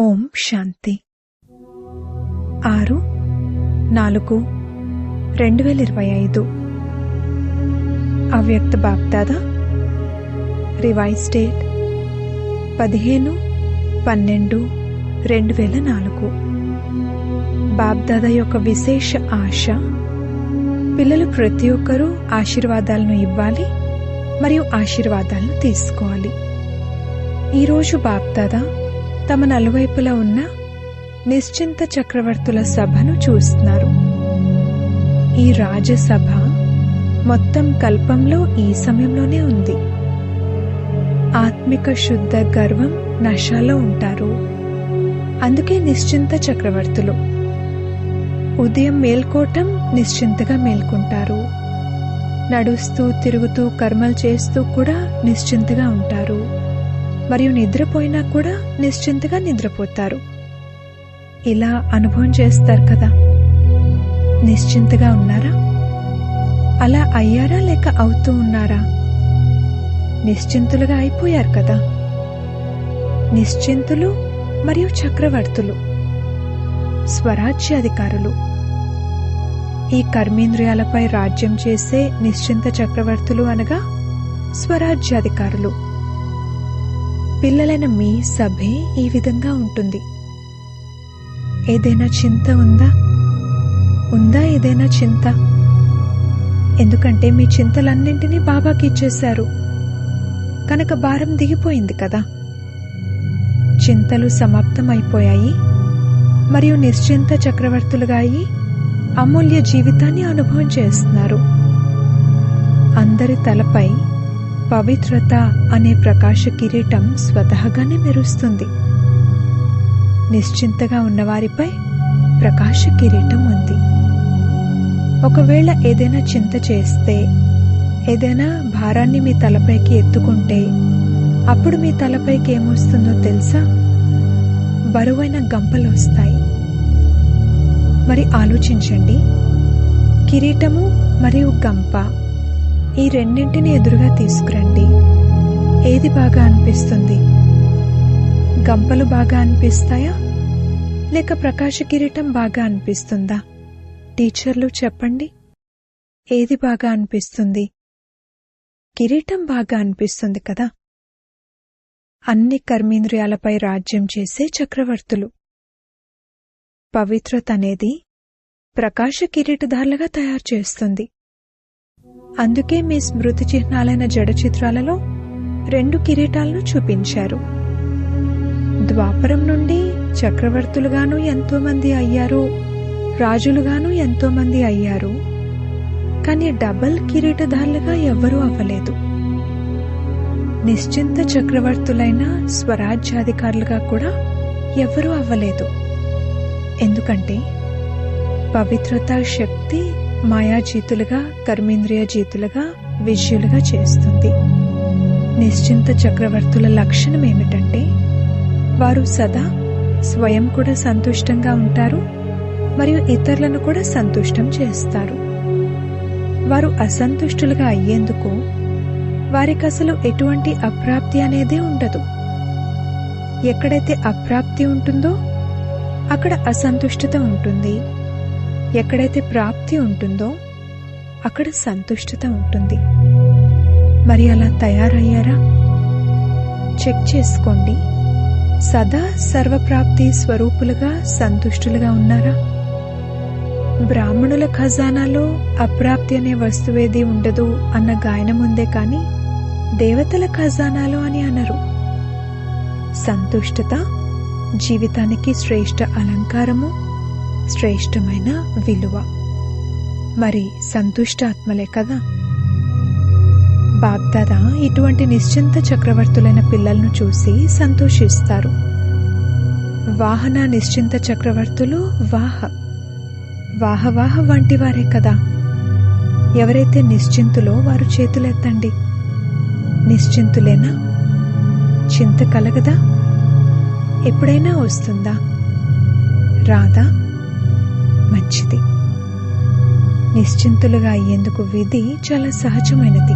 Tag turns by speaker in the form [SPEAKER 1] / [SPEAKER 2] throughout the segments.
[SPEAKER 1] ఓం శాంతి. ఆరు నాలుగు రెండు వేల ఇరవై ఐదు. అవ్యక్త బాప్దాద రివైజ్ డేట్ పదిహేను పన్నెండు రెండు వేల నాలుగు. బాప్దాద యొక్క విశేష ఆశ పిల్లలు ప్రతి ఒక్కరూ ఆశీర్వాదాలను ఇవ్వాలి మరియు ఆశీర్వాదాలను తీసుకోవాలి. ఈరోజు బాప్దాదా తమ నలువైపులా ఉన్న నిశ్చింత చక్రవర్తుల సభను చూస్తున్నారు. ఈ రాజసభ మొత్తం కల్పంలో ఈ సమయంలోనే ఉంది. ఆత్మిక శుద్ధ గర్వం నశాలో ఉంటారు. అందుకే నిశ్చింత చక్రవర్తులు. ఉదయం మేల్కోవటం నిశ్చింతగా మేల్కొంటారు. నడుస్తూ తిరుగుతూ కర్మలు చేస్తూ కూడా నిశ్చింతగా ఉంటారు. మరియు నిద్రపోయినా కూడా నిశ్చింతగా నిద్రపోతారు. ఇలా అనుభవం చేస్తారు కదా. నిశ్చింతగా ఉన్నారా? అలా అయ్యారా లేక అవుతూ ఉన్నారా? నిశ్చింతులుగా అయిపోయారు కదా. నిశ్చింతులు మరియు చక్రవర్తులు స్వరాజ్యాధికారులు. ఈ కర్మేంద్రియాలపై రాజ్యం చేసే నిశ్చింత చక్రవర్తులు అనగా స్వరాజ్యాధికారులు. పిల్లలైన మీ సభే ఈ విధంగా ఉంటుంది. ఏదైనా చింత ఉందా? ఉందా ఏదైనా చింత? ఎందుకంటే మీ చింతలన్నింటినీ బాబాకి ఇచ్చేశారు. కనుక భారం దిగిపోయింది కదా. చింతలు సమాప్తమైపోయాయి. మరియు నిశ్చింత చక్రవర్తులుగా అయి అమూల్య జీవితాన్ని అనుభవం చేస్తున్నారు. అందరి తలపై పవిత్రత అనే ప్రకాశ కిరీటం స్వతహాగానే మెరుస్తుంది నిశ్చింతగా ఉన్నవారిపై ప్రకాశ కిరీటం ఉంది. ఒకవేళ ఏదైనా చింత చేస్తే ఏదైనా భారాన్ని మీ తలపైకి ఎత్తుకుంటే అప్పుడు మీ తలపైకి ఏమొస్తుందో తెలుసా? బరువైన గంపలు వస్తాయి మరి ఆలోచించండి. కిరీటము మరియు గంప ఈ రెండింటిని ఎదురుగా తీసుకురండి. ఏది బాగా అనిపిస్తుంది? గంపలు బాగా అనిపిస్తాయా? లేక ప్రకాశ కిరీటం బాగా అనిపిస్తుందా? టీచర్లు చెప్పండి. ఏది బాగా అనిపిస్తుంది? కిరీటం బాగా అనిపిస్తుంది కదా? అన్ని కర్మేంద్రియాలపై రాజ్యం చేసే చక్రవర్తులు. పవిత్రత అనేది ప్రకాశ కిరీటధారులుగా తయారు చేస్తుంది. అందుకే మీ స్మృతి చిహ్నాలైన జడ చిత్రాలలో రెండు కిరీటాలను చూపించారు. ద్వాపరం నుండి చక్రవర్తులుగాను ఎంతో మంది అయ్యారు రాజులుగాను ఎంతో మంది అయ్యారు. కానీ డబల్ కిరీటధారులుగా ఎవ్వరూ అవ్వలేదు. నిశ్చింత చక్రవర్తులైన స్వరాజ్యాధికారులుగా కూడా ఎవ్వరూ అవ్వలేదు. ఎందుకంటే పవిత్రత శక్తి మాయాజీతులుగా కర్మేంద్రియ జీతులుగా విజయులుగా చేస్తుంది. నిశ్చింత చక్రవర్తుల లక్షణం ఏమిటంటే వారు సదా స్వయం కూడా సంతుష్టంగా ఉంటారు మరియు ఇతరులను కూడా సంతుష్టం చేస్తారు. వారు అసంతుష్టులుగా అయ్యేందుకు వారికి అసలు ఎటువంటి అప్రాప్తి అనేదే ఉండదు. ఎక్కడైతే అప్రాప్తి ఉంటుందో అక్కడ అసంతుష్టత ఉంటుంది. ఎక్కడైతే ప్రాప్తి ఉంటుందో అక్కడ సంతుష్టత ఉంటుంది. మరి అలా తయారయ్యారా? చెక్ చేసుకోండి. సదా సర్వప్రాప్తి స్వరూపులుగా సంతుష్టులుగా ఉన్నారా? బ్రాహ్మణుల ఖజానాలో అప్రాప్తి అనే వస్తువేది ఉండదు అన్న గాయనం ఉందే కానీ దేవతల ఖజానాలో అని అనరు. సంతుష్టత జీవితానికి శ్రేష్ఠ అలంకారము శ్రేష్టమైన విలువ. మరి సంతుష్టాత్మలే కదా? బాబ్దాదా ఇటువంటి నిశ్చింత చక్రవర్తులైన పిల్లలను చూసి సంతోషిస్తారు. వాహన నిశ్చింత చక్రవర్తులు వాహ. వాహవాహ వంటి వారే కదా. ఎవరైతే నిశ్చింతులో వారు చేతులెత్తండి. నిశ్చింతులేనా? చింత కలగదా? ఎప్పుడైనా వస్తుందా? రాదా? మంచిది. నిశ్చింతులుగా అయ్యేందుకు విధి చాలా సహజమైనది.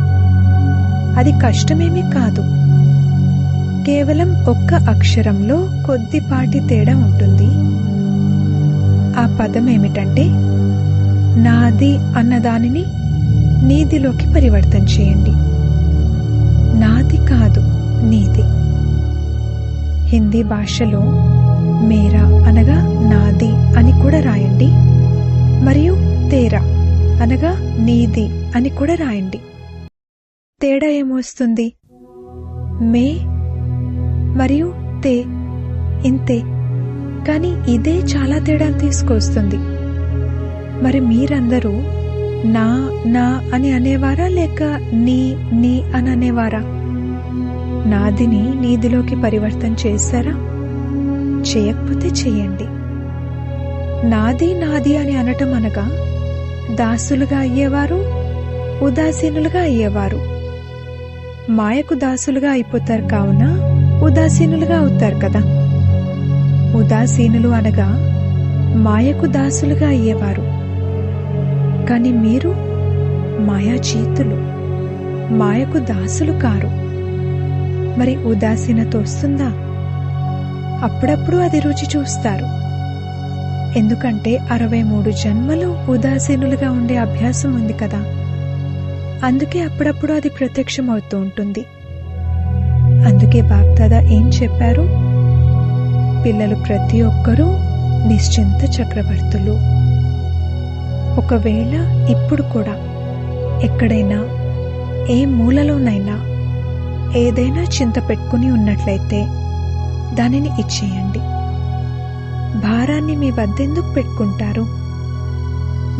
[SPEAKER 1] అది కష్టమేమీ కాదు. కేవలం ఒక్క అక్షరంలో కొద్దిపాటి తేడా ఉంటుంది. ఆ పదం ఏమిటంటే నాది అన్నదానిని నీదిలోకి పరివర్తన చేయండి. నాది కాదు నీది. హిందీ భాషలో మేరా అనగా నాది అని కూడా రాయండి. మరియు తేరా అనగా నీది అని కూడా రాయండి. తేడా ఏమొస్తుంది? మే మరియు తే ఇంతే. కానీ ఇదే చాలా తేడాను తీసుకొస్తుంది. మరి మీరందరూ నా నా అని అనేవారా లేక నీ నీ అని అనేవారా? నాదిని నీదిలోకి పరివర్తన చేశారా? చేయకపోతే చేయండి. నాది నాది అని అనటం అనగా దాసులుగా అయ్యేవారు ఉదాసీనులుగా అయ్యేవారు. మాయకు దాసులుగా అయిపోతారు కావున ఉదాసీనులుగా అవుతారు కదా. ఉదాసీనులు అనగా మాయకు దాసులుగా అయ్యేవారు. కానీ మీరు మాయా చేతులు మాయకు దాసులు కారు. మరి ఉదాసీనత వస్తుందా? అప్పుడప్పుడు అది రుచి చూస్తారు. ఎందుకంటే అరవై మూడు జన్మలు ఉదాసీనులుగా ఉండే అభ్యాసం ఉంది కదా. అందుకే అప్పుడప్పుడు అది ప్రత్యక్షం అవుతూ ఉంటుంది. అందుకే బాప్దాదా ఏం చెప్పారు? పిల్లలు ప్రతి ఒక్కరూ నిశ్చింత చక్రవర్తులు. ఒకవేళ ఇప్పుడు కూడా ఎక్కడైనా ఏ మూలలోనైనా ఏదైనా చింత పెట్టుకుని ఉన్నట్లయితే దానిని ఇచ్చేయండి. భారాన్ని మీ వద్దెందుకు పెట్టుకుంటారు?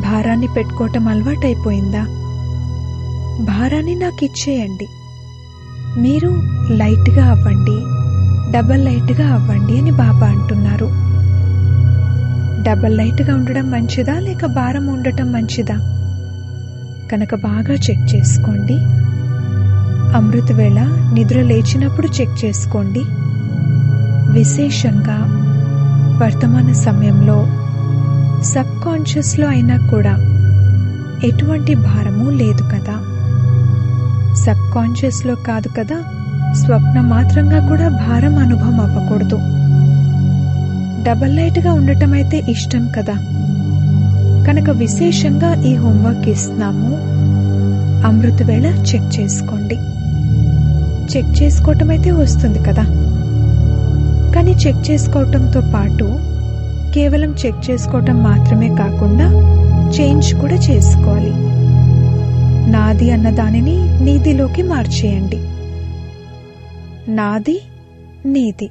[SPEAKER 1] భారాన్ని పెట్టుకోవటం అలవాటైపోయిందా? భారాన్ని నాకు ఇచ్చేయండి మీరు లైట్గా అవ్వండి డబల్ లైట్గా అవ్వండి అని బాబా అంటున్నారు. డబల్ లైట్గా ఉండడం మంచిదా లేక భారం ఉండటం మంచిదా? కనుక బాగా చెక్ చేసుకోండి. అమృత వేళ నిద్ర లేచినప్పుడు చెక్ చేసుకోండి. విశేషంగా వర్తమాన సమయంలో సబ్ కాన్షియస్లో అయినా కూడా ఎటువంటి భారము లేదు కదా. సబ్ కాన్షియస్లో కాదు కదా స్వప్న మాత్రంగా కూడా భారం అనుభవం అవ్వకూడదు. డబల్ లైట్గా ఉండటం అయితే ఇష్టం కదా. కనుక విశేషంగా ఈ హోంవర్క్ ఇస్తున్నాము. అమృత వేళ చెక్ చేసుకోండి. చెక్ చేసుకోవటం అయితే వస్తుంది కదా. కానీ చెక్ చేసుకోవటంతో పాటు కేవలం చెక్ చేసుకోవటం మాత్రమే కాకుండా చేంజ్ కూడా చేసుకోవాలి. నాది అన్న దానిని నీదిలోకి మార్చేయండి. నాది నీది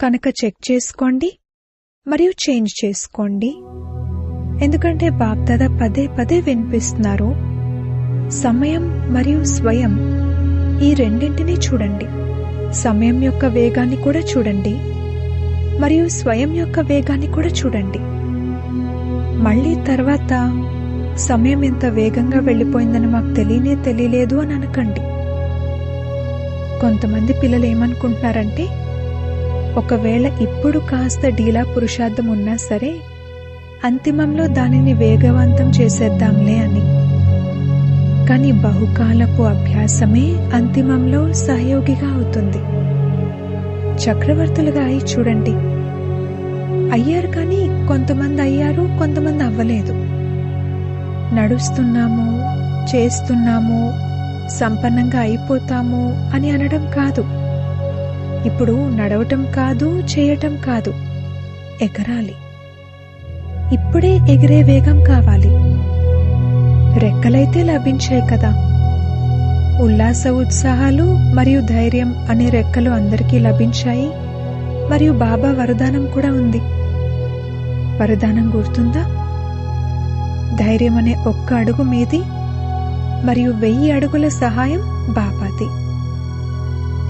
[SPEAKER 1] కనుక చెక్ చేసుకోండి మరియు చేంజ్ చేసుకోండి. ఎందుకంటే బాప్దాద పదే పదే వినిపిస్తున్నారు. సమయం మరియు స్వయం ఈ రెండింటినీ చూడండి. సమయం యొక్క వేగాన్ని కూడా చూడండి. మరియు స్వయం యొక్క వేగాన్ని కూడా చూడండి. మళ్ళీ తర్వాత సమయం ఎంత వేగంగా వెళ్ళిపోయిందని మాకు తెలియనే తెలియలేదు అని అనకండి. కొంతమంది పిల్లలు ఏమనుకుంటున్నారంటే ఒకవేళ ఇప్పుడు కాస్త డీలా పురుషార్థం ఉన్నా సరే అంతిమంలో దానిని వేగవంతం చేసేద్దాంలే అని. కానీ బహుకాలపు అభ్యాసమే అంతిమంలో సహయోగిగా అవుతుంది. చక్రవర్తులుగా అయి చూడండి. అయ్యారు కానీ కొంతమంది అయ్యారు కొంతమంది అవ్వలేదు. నడుస్తున్నాము చేస్తున్నాము సంపన్నంగా అయిపోతాము అని అనడం కాదు. ఇప్పుడు నడవటం కాదు చేయటం కాదు. ఎగరాలి. ఇప్పుడే ఎగిరే వేగం కావాలి. రెక్కలైతే లభించాయి కదా. ఉల్లాస ఉత్సాహాలు మరియు ధైర్యం అనే రెక్కలు అందరికీ లభించాయి. మరియు బాబా వరదానం కూడా ఉంది. వరదానం గుర్తుందా? ధైర్యం అనే ఒక్క అడుగు మీది మరియు వెయ్యి అడుగుల సహాయం బాబాది.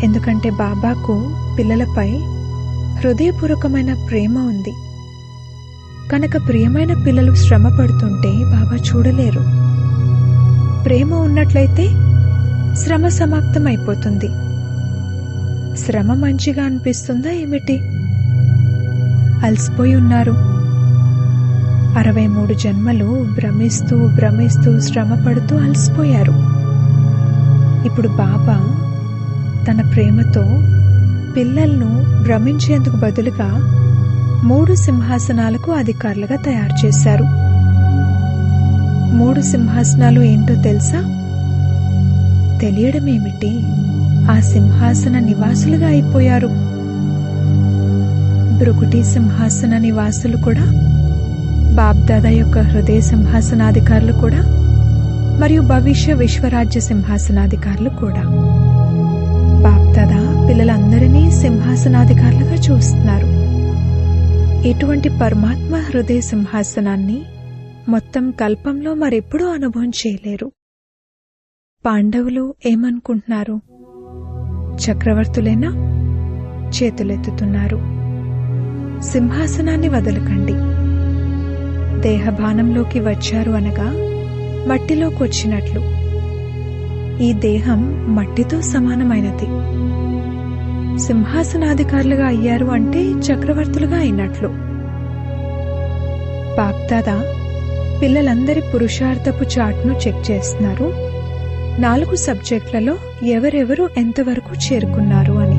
[SPEAKER 1] ఎందుకంటే బాబాకు పిల్లలపై హృదయపూర్వకమైన ప్రేమ ఉంది. కనుక ప్రియమైన పిల్లలు శ్రమ పడుతుంటే బాబా చూడలేరు. ప్రేమ ఉన్నట్లయితే శ్రమ సమాప్తం అయిపోతుంది శ్రమ మంచిగా అనిపిస్తుందా ఏమిటి? అలసిపోయి ఉన్నారు. అరవై మూడు జన్మలు భ్రమిస్తూ భ్రమిస్తూ శ్రమ పడుతూ అలసిపోయారు. ఇప్పుడు బాబా తన ప్రేమతో పిల్లలను భ్రమించేందుకు బదులుగా మూడు సింహాసనాలకు అధికారులుగా తయారు చేశారు. మూడు సింహాసనాలు ఏంటో తెలుసా? తెలియడమేమిటి? ఆ సింహాసన నివాసులుగా అయిపోయారు. బ్రుకుటి సింహాసన నివాసులు కూడా బాబ్దాదా యొక్క హృదయ సింహాసనాధికారులు కూడా మరియు భవిష్య విశ్వరాజ్య సింహాసనాధికారులు కూడా. బాబ్దాదా పిల్లలందరినీ సింహాసనాధికారులుగా చూస్తున్నారు. ఇటువంటి పరమాత్మ హృదయ సింహాసనాన్ని మొత్తం కల్పంలో మరెప్పుడూ అనుభవం చేయలేరు. పాండవులు ఏమనుకుంటున్నారు? చక్రవర్తులేనా? చేతులెత్తుతున్నారు. సింహాసనాన్ని వదలకండి. దేహభానంలోకి వచ్చారు అనగా మట్టిలోకి వచ్చినట్లు ఈ దేహం మట్టితో సమానమైనది. సింహాసనాధికారులుగా అయ్యారు అంటే చక్రవర్తులుగా అయినట్లు. బాప్దాదా పిల్లలందరి పురుషార్థపు చాట్ను చెక్ చేస్తున్నారు. నాలుగు సబ్జెక్టులలో ఎవరెవరు ఎంతవరకు చేరుకున్నారు అని.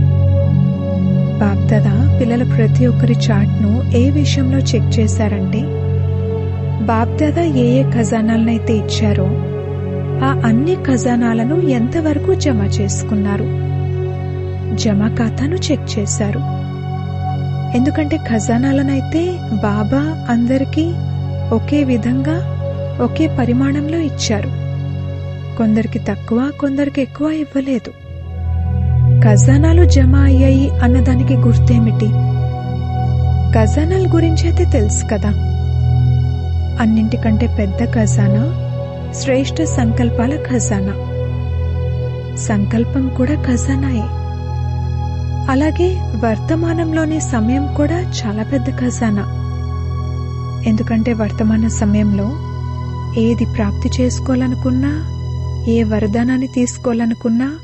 [SPEAKER 1] బాప్దాదా పిల్లల ప్రతి ఒక్కరి చాట్ను ఏ విషయంలో చెక్ చేశారంటే బాప్దాదా ఏ ఏ ఖజానాలనైతే ఇచ్చారో ఆ అన్ని ఖజానాలను ఎంతవరకు జమ చేసుకున్నారు? జమ ఖాతాను చెక్ చేశారు. ఎందుకంటే ఖజానాలనైతే బాబా అందరికీ ఒకే విధంగా ఒకే పరిమాణంలో ఇచ్చారు. కొందరికి తక్కువ కొందరికి ఎక్కువ ఇవ్వలేదు. ఖజానాలు జమ అయ్యాయి అన్నదానికి గుర్తేమిటి? ఖజానాల గురించి అయితే తెలుసు కదా. అన్నింటికంటే పెద్ద ఖజానా శ్రేష్ఠ సంకల్పాల ఖజానా. సంకల్పం కూడా ఖజానాయే. అలాగే వర్తమానంలోని సమయం కూడా చాలా పెద్ద ఖజానా. ఎందుకంటే వర్తమాన సమయంలో ఏది ప్రాప్తి చేసుకోవాలనుకున్నా ఏ వరదానాన్ని తీసుకోవాలనుకున్నా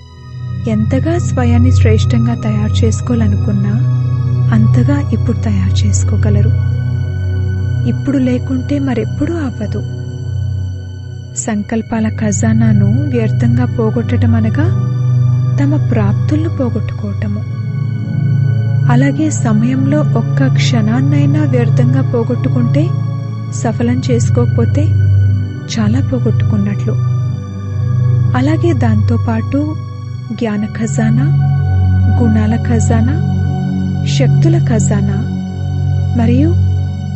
[SPEAKER 1] ఎంతగా స్వయాన్ని శ్రేష్టంగా తయారు చేసుకోవాలనుకున్నా అంతగా ఇప్పుడు తయారు చేసుకోగలరు. ఇప్పుడు లేకుంటే మరెప్పుడూ అవ్వదు. సంకల్పాల ఖజానాను వ్యర్థంగా పోగొట్టడం అనగా తమ ప్రాప్తులను పోగొట్టుకోవటము. అలాగే సమయంలో ఒక్క క్షణాన్నైనా వ్యర్థంగా పోగొట్టుకుంటే సఫలం చేసుకోకపోతే చాలా పోగొట్టుకున్నట్లు. అలాగే దాంతోపాటు జ్ఞాన ఖజానా గుణాల ఖజానా శక్తుల ఖజానా మరియు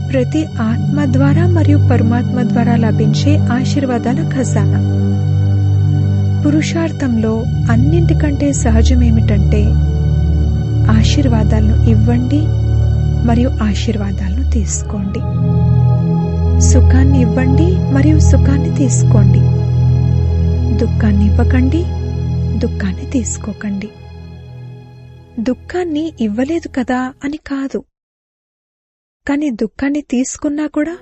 [SPEAKER 1] ప్రతి ఆత్మ ద్వారా మరియు పరమాత్మ ద్వారా లభించే ఆశీర్వాదాల ఖజానా. పురుషార్థంలో అన్నింటికంటే సహజమేమిటంటే ఆశీర్వాదాలను ఇవ్వండి మరియు ఆశీర్వాదాలను తీసుకోండి. సుఖాన్ని ఇవ్వండి మరియు సుఖాన్ని తీసుకోండి. దుఃఖాన్ని ఇవ్వకండి దుఃఖాన్ని తీసుకోకండి. దుఃఖాన్ని ఇవ్వలేదు కదా అని కాదు. కానీ దుఃఖాన్ని తీసుకున్నా కూడా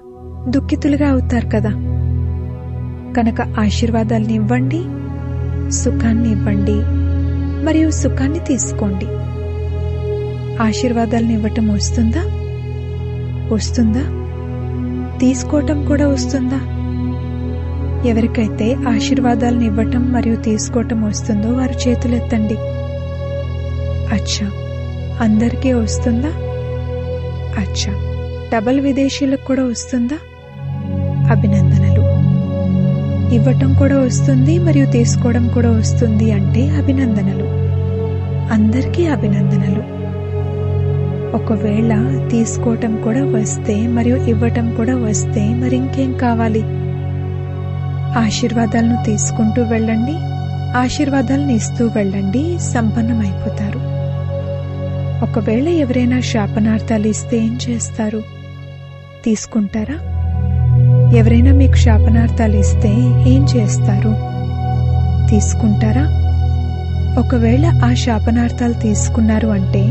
[SPEAKER 1] దుఃఖితులుగా అవుతారు కదా. కనుక ఆశీర్వాదాల్ని ఇవ్వండి సుఖాన్ని ఇవ్వండి మరియు సుఖాన్ని తీసుకోండి. ఆశీర్వాదాలను ఇవ్వటం వస్తుందా? వస్తుందా? తీసుకోవటం కూడా వస్తుందా? ఎవరికైతే ఆశీర్వాదాలను ఇవ్వటం మరియు తీసుకోవటం వస్తుందో వారు చేతులెత్తండి అచ్చా అందరికీ వస్తుందా? అచ్చా డబల్ విదేశీలకు కూడా వస్తుందా? అభినందనలు. ఇవ్వటం కూడా వస్తుంది మరియు తీసుకోవడం కూడా వస్తుంది అంటే అభినందనలు. అందరికీ అభినందనలు. ఒకవేళ తీసుకోవటం కూడా వస్తే మరియు ఇవ్వటం కూడా వస్తే మరి ఇంకేం కావాలి? ఆశీర్వాదాలను తీసుకుంటూ వెళ్ళండి. ఆశీర్వాదాలను ఇస్తూ వెళ్ళండి. సంపన్నమైపోతారు. ఒకవేళ ఎవరైనా శాపనార్థాలు ఇస్తే ఏం చేస్తారు? తీసుకుంటారా? ఎవరైనా మీకు శాపనార్థాలు ఇస్తే ఏం చేస్తారు? తీసుకుంటారా? ఒకవేళ ఆ శాపనార్థాలు తీసుకున్నారు అంటే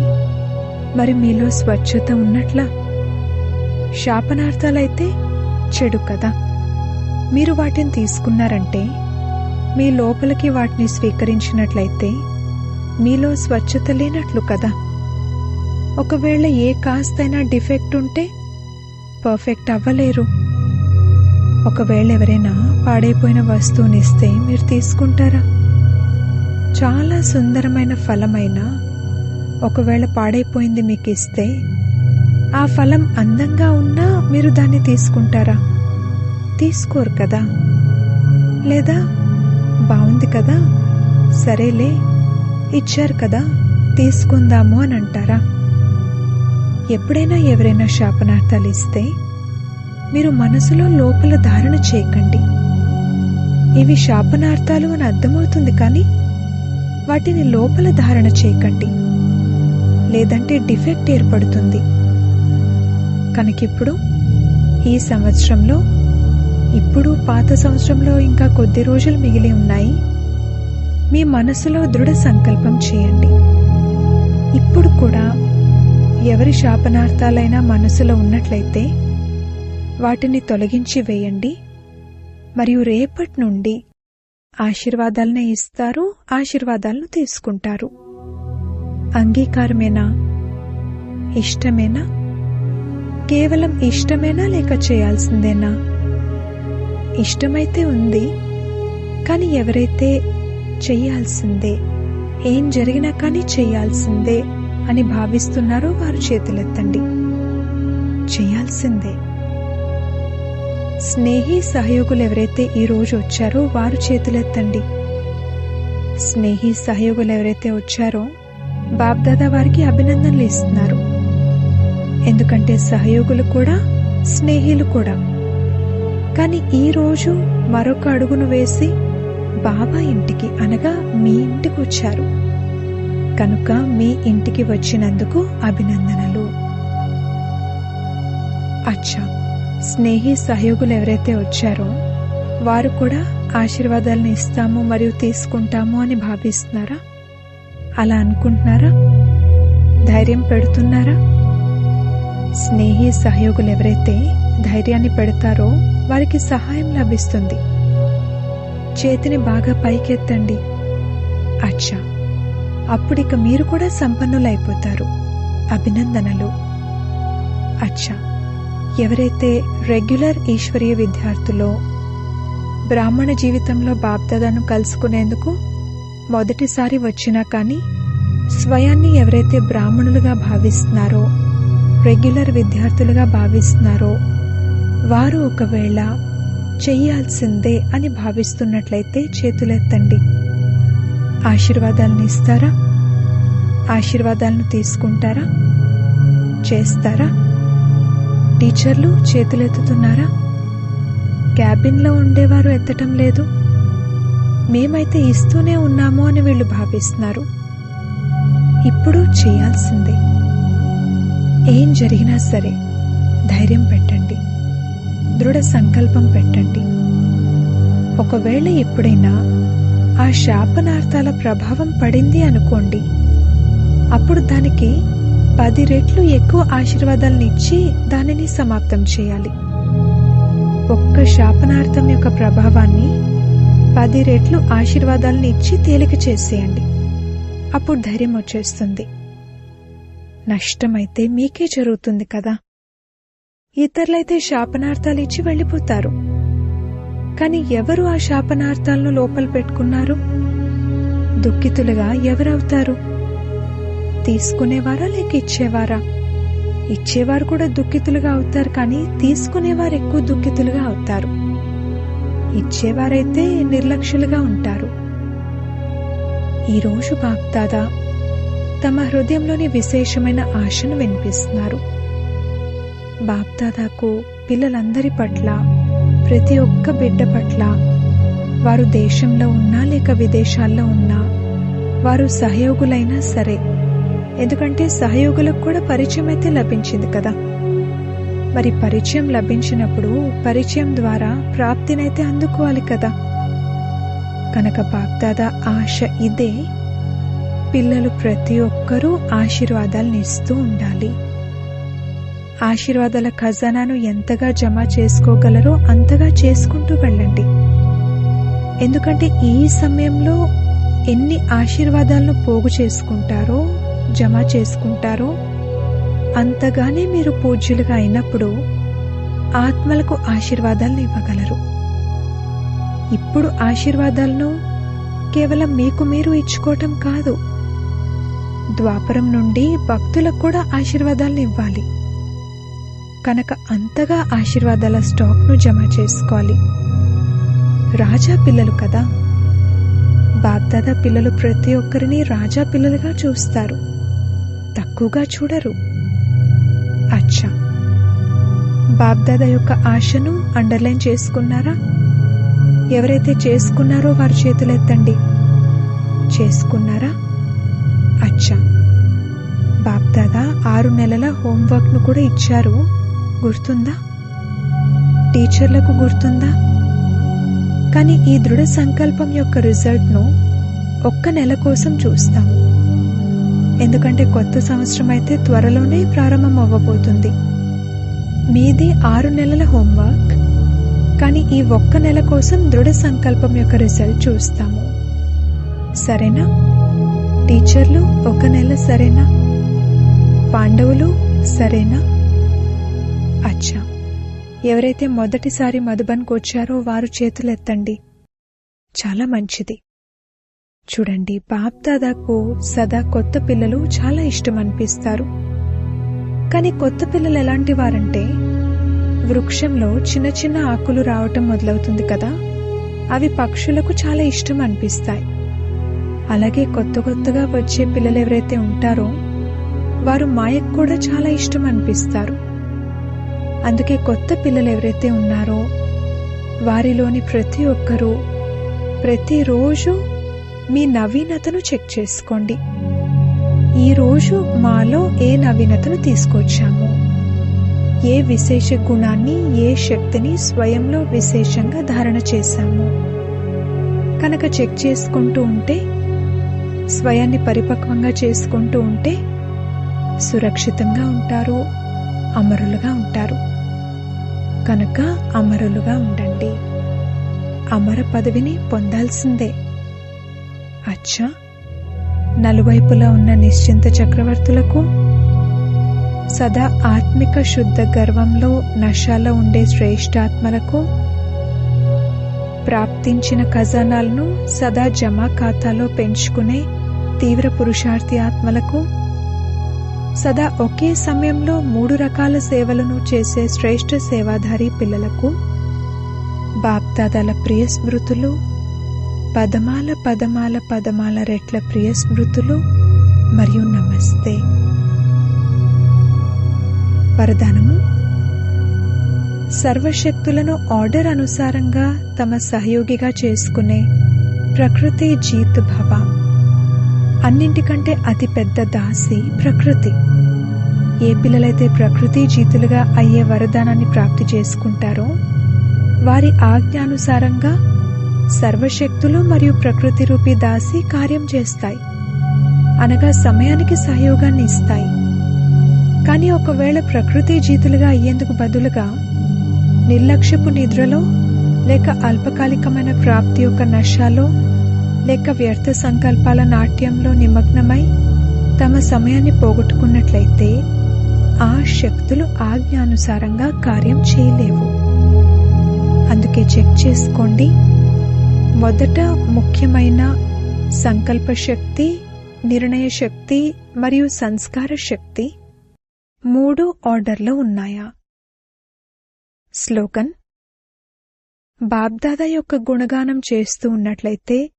[SPEAKER 1] మరి మీలో స్వచ్ఛత ఉన్నట్లా? శాపనార్థాలైతే చెడు కదా. మీరు వాటిని తీసుకున్నారంటే మీ లోపలికి వాటిని స్వీకరించినట్లయితే మీలో స్వచ్ఛత లేనట్లు కదా. ఒకవేళ ఏ కాస్తైనా డిఫెక్ట్ ఉంటే పర్ఫెక్ట్ అవ్వలేరు. ఒకవేళ ఎవరైనా పాడైపోయిన వస్తువునిస్తే మీరు తీసుకుంటారా? చాలా సుందరమైన ఫలమైన ఒకవేళ పాడైపోయింది మీకు ఇస్తే ఆ ఫలం అందంగా ఉన్నా మీరు దాన్ని తీసుకుంటారా? తీసుకోరు కదా. లేదా బాగుంది కదా. సరేలే ఇచ్చారు కదా తీసుకుందాము అని అంటారా? ఎప్పుడైనా ఎవరైనా శాపనార్థాలు ఇస్తే మీరు మనసులో లోపల ధారణ చేయకండి. ఇవి శాపనార్థాలు అని అర్థమవుతుంది కానీ వాటిని లోపల ధారణ చేయకండి. లేదంటే డిఫెక్ట్ ఏర్పడుతుంది. కనుకిప్పుడు ఈ సంవత్సరంలో ఇప్పుడు పాత సంవత్సరంలో ఇంకా కొద్ది రోజులు మిగిలి ఉన్నాయి. మీ మనసులో దృఢ సంకల్పం చేయండి. ఇప్పుడు కూడా ఎవరి శాపనార్థాలైనా మనసులో ఉన్నట్లయితే వాటిని తొలగించి వేయండి. మరియు రేపటి నుండి ఆశీర్వాదాలనే ఇస్తారు ఆశీర్వాదాలను తీసుకుంటారు. అంగీకారమేనా? ఇష్టమేనా? కేవలం ఇష్టమేనా లేక చేయాల్సిందేనా? ఇష్టమైతే ఉంది కానీ ఎవరైతే చెయ్యాల్సిందే ఏం జరిగినా కానీ చెయ్యాల్సిందే అని భావిస్తున్నారో వారు చేతులెత్తండి. చేయాల్సిందే. స్నేహి సహయోగులు ఎవరైతే ఈ రోజు వచ్చారో వారు చేతులెత్తండి. స్నేహి సహయోగులు ఎవరైతే వచ్చారో బాబ్దాదా వారికి అభినందనలు ఇస్తున్నారు. ఎందుకంటే సహయోగులు కూడా స్నేహిలు కూడా. కానీ ఈరోజు మరొక అడుగును వేసి బాబా ఇంటికి అనగా మీ ఇంటికి వచ్చారు. కనుక మీ ఇంటికి వచ్చినందుకు అభినందనలు. అచ్చా స్నేహి సహయోగులు ఎవరైతే వచ్చారో వారు కూడా ఆశీర్వాదాలను ఇస్తాము మరియు తీసుకుంటాము అని భావిస్తున్నారా? అలా అనుకుంటున్నారా? ధైర్యం పెడుతున్నారా? స్నేహి సహయోగులు ఎవరైతే ధైర్యాన్ని పెడతారో వారికి సహాయం లభిస్తుంది. చేతిని బాగా పైకెత్తండి. అచ్చా! అప్పుడిక మీరు కూడా సంపన్నులైపోతారు. అభినందనలు. అచ్చా! ఎవరైతే రెగ్యులర్ ఈశ్వరీయ విద్యార్థులో బ్రాహ్మణ జీవితంలో బాప్దాదాను కలుసుకునేందుకు మొదటిసారి వచ్చినా కానీ స్వయాన్ని ఎవరైతే బ్రాహ్మణులుగా భావిస్తున్నారో రెగ్యులర్ విద్యార్థులుగా భావిస్తున్నారో వారు ఒకవేళ చెయ్యాల్సిందే అని భావిస్తున్నట్లయితే చేతులెత్తండి. ఆశీర్వాదాలను ఇస్తారా? ఆశీర్వాదాలను తీసుకుంటారా? చేస్తారా? టీచర్లు చేతులెత్తుతున్నారా? క్యాబిన్లో ఉండేవారు ఎత్తటం లేదు? మేమైతే ఇస్తూనే ఉన్నాము అని వీళ్ళు భావిస్తున్నారు. ఇప్పుడు చేయాల్సిందే. ఏం జరిగినా సరే ధైర్యం పెట్టండి. దృఢ సంకల్పం పెట్టండి. ఒకవేళ ఎప్పుడైనా ఆ శాపనార్థాల ప్రభావం పడింది అనుకోండి అప్పుడు దానికి పది రెట్లు ఎక్కువ ఆశీర్వాదాలనిచ్చి దానిని సమాప్తం చేయాలి. ఒక్క శాపనార్థం యొక్క ప్రభావాన్ని పది రెట్లు ఆశీర్వాదాలను ఇచ్చి తేలిక చేసేయండి. అప్పుడు ధైర్యం వచ్చేస్తుంది. నష్టమైతే మీకే జరుగుతుంది కదా. ఇతరులైతే శాపనార్థాలు ఇచ్చి వెళ్ళిపోతారు. కానీ ఎవరు ఆ శాపనార్థాలను లోపల పెట్టుకున్నారు? దుఃఖితులుగా ఎవరవుతారు? తీసుకునేవారా లేక ఇచ్చేవారా? ఇచ్చేవారు కూడా దుఃఖితులుగా అవుతారు కానీ తీసుకునేవారు ఎక్కువ దుఃఖితులుగా అవుతారు. ఇచ్చేవారైతే నిర్లక్ష్యులుగా ఉంటారు. ఈరోజు బాప్దాదా తమ హృదయంలోని విశేషమైన ఆశను వినిపిస్తున్నారు. బాప్దాదాకు పిల్లలందరి పట్ల ప్రతి ఒక్క బిడ్డ పట్ల వారు దేశంలో ఉన్నా లేక విదేశాల్లో ఉన్నా వారు సహయోగులైనా సరే. ఎందుకంటే సహయోగులకు కూడా పరిచయం అయితే లభించింది కదా. మరి పరిచయం లభించినప్పుడు పరిచయం ద్వారా ప్రాప్తినైతే అందుకోవాలి కదా. కనుక బాగ్దాదా ఆశ ఇదే. పిల్లలు ప్రతి ఒక్కరూ ఆశీర్వాదాలను ఇస్తూ ఉండాలి. ఆశీర్వాదాల ఖజానాను ఎంతగా జమ చేసుకోగలరో అంతగా చేసుకుంటూ వెళ్ళండి. ఎందుకంటే ఈ సమయంలో ఎన్ని ఆశీర్వాదాలను పోగు చేసుకుంటారో జమ చేసుకుంటారో అంతగానే మీరు పూజ్యులుగా అయినప్పుడు ఆత్మలకు ఆశీర్వాదాలను ఇవ్వగలరు. ఇప్పుడు ఆశీర్వాదాలను కేవలం మీకు మీరు ఇచ్చుకోవటం కాదు. ద్వాపరం నుండి భక్తులకు కూడా ఆశీర్వాదాలను ఇవ్వాలి. కనుక అంతగా ఆశీర్వాదాల స్టాక్ను జమ చేసుకోవాలి. రాజా పిల్లలు కదా. బాప్దాదా పిల్లలు ప్రతి ఒక్కరిని రాజా పిల్లలుగా చూస్తారు. తక్కువగా చూడరు. అచ్చా. బాబ్దాదా యొక్క ఆశను అండర్లైన్ చేసుకున్నారా? ఎవరైతే చేసుకున్నారో వారి చేతులెత్తండి చేసుకున్నారా? అచ్చా. బాబ్దాదా ఆరు నెలల హోంవర్క్ను కూడా ఇచ్చారు. గుర్తుందా? టీచర్లకు గుర్తుందా? కానీ ఈ దృఢ సంకల్పం యొక్క రిజల్ట్ను ఒక్క నెల కోసం చూస్తాము. ఎందుకంటే కొత్త సంవత్సరం అయితే త్వరలోనే ప్రారంభం అవ్వబోతుంది. మీది ఆరు నెలల హోంవర్క్. కానీ ఈ ఒక్క నెల కోసం దృఢ సంకల్పం యొక్క రిజల్ట్ చూస్తాము. సరేనా? టీచర్లు ఒక నెల సరేనా? పాండవులు సరేనా? అచ్చా. ఎవరైతే మొదటిసారి మధుబన్కు వచ్చారో వారు చేతులెత్తండి. చాలా మంచిది. చూడండి బాప్ దాదాకు సదా కొత్త పిల్లలు చాలా ఇష్టం అనిపిస్తారు కానీ కొత్త పిల్లలు ఎలాంటి వారంటే వృక్షంలో చిన్న చిన్న ఆకులు రావటం మొదలవుతుంది కదా అవి పక్షులకు చాలా ఇష్టం అనిపిస్తాయి అలాగే కొత్త కొత్తగా వచ్చే పిల్లలు ఎవరైతే ఉంటారో వారు మాయకు కూడా చాలా ఇష్టం అనిపిస్తారు అందుకే కొత్త పిల్లలు ఎవరైతే ఉన్నారో వారిలోని ప్రతి ఒక్కరూ ప్రతిరోజు మీ నవీనతను చెక్ చేసుకోండి. ఈరోజు మాలో ఏ నవీనతను తీసుకొచ్చాము? ఏ విశేష గుణాన్ని ఏ శక్తిని స్వయంలో విశేషంగా ధారణ చేశాము? కనుక చెక్ చేసుకుంటూ ఉంటే స్వయాన్ని పరిపక్వంగా చేసుకుంటూ ఉంటే సురక్షితంగా ఉంటారు అమరులుగా ఉంటారు. కనుక అమరులుగా ఉండండి. అమర పదవిని పొందాల్సిందే. అచ్చా నలువైపులా ఉన్న నిశ్చింత చక్రవర్తులకు సదా ఆత్మిక శుద్ధ గర్వంలో నశాలో ఉండే శ్రేష్టాత్మలకు ప్రాప్తించిన ఖజానాలను సదా జమా ఖాతాలో పెంచుకునే తీవ్ర పురుషార్థి ఆత్మలకు సదా ఒకే సమయంలో మూడు రకాల సేవలను చేసే శ్రేష్ఠ సేవాధారి పిల్లలకు బాప్దాదాల ప్రియ స్మృతులు పదమాల పదమాల పదమాల రెట్ల ప్రియ స్మృతులు మరియు నమస్తే. వరదానము. సర్వశక్తులను ఆర్డర్ అనుసారంగా తమ సహయోగిగా చేసుకునే ప్రకృతి జీత్ భవ. అన్నింటికంటే అతి పెద్ద దాసి ప్రకృతి. ఏ పిల్లలైతే ప్రకృతి జీతులుగా అయ్యే వరదానాన్ని ప్రాప్తి చేసుకుంటారో వారి ఆజ్ఞానుసారంగా సర్వశక్తులు మరియు ప్రకృతి రూపీ దాసి కార్యం చేస్తాయి. అనగా సమయానికి సహయోగాన్ని ఇస్తాయి. కానీ ఒకవేళ ప్రకృతి జీతులుగా అయ్యేందుకు బదులుగా నిర్లక్ష్యపు నిద్రలో లేక అల్పకాలికమైన ప్రాప్తి యొక్క నశాలో లేక వ్యర్థ సంకల్పాల నాట్యంలో నిమగ్నమై తమ సమయాన్ని పోగొట్టుకున్నట్లయితే ఆ శక్తులు ఆజ్ఞానుసారంగా కార్యం చేయలేవు. అందుకే చెక్ చేసుకోండి. మొదట ముఖ్యమైన సంకల్ప శక్తి నిర్ణయ శక్తి మరియు సంస్కార శక్తి మూడు ఆర్డర్లో ఉన్నాయా? స్లోకన్ బాబ్దాదా యొక్క గుణగానం చేస్తూ ఉన్నట్లయితే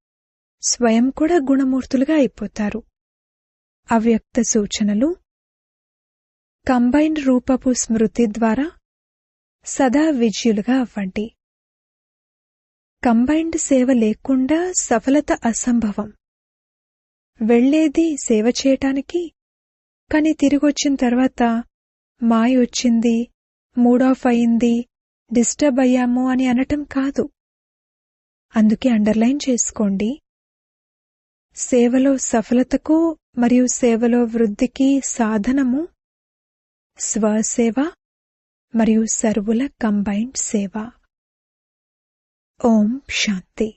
[SPEAKER 1] స్వయం కూడా గుణమూర్తులుగా అయిపోతారు. అవ్యక్త సూచనలు కంబైన్డ్ రూపపు స్మృతి ద్వారా సదా విజయులుగా అవ్వండి. కంబైన్డ్ సేవ లేకుండా సఫలత అసంభవం. వెళ్ళేది సేవ చేయటానికి కాని తిరిగొచ్చిన తర్వాత మాయ వచ్చింది మూడ్ ఆఫ్ అయింది డిస్టర్బ్ అయ్యాము అని అనటం కాదు. అందుకే అండర్లైన్ చేసుకోండి. సేవలో సఫలతకు మరియు సేవలో వృద్ధికి సాధనము స్వసేవ మరియు సర్వుల కంబైన్డ్ సేవ. ఓం శాంతి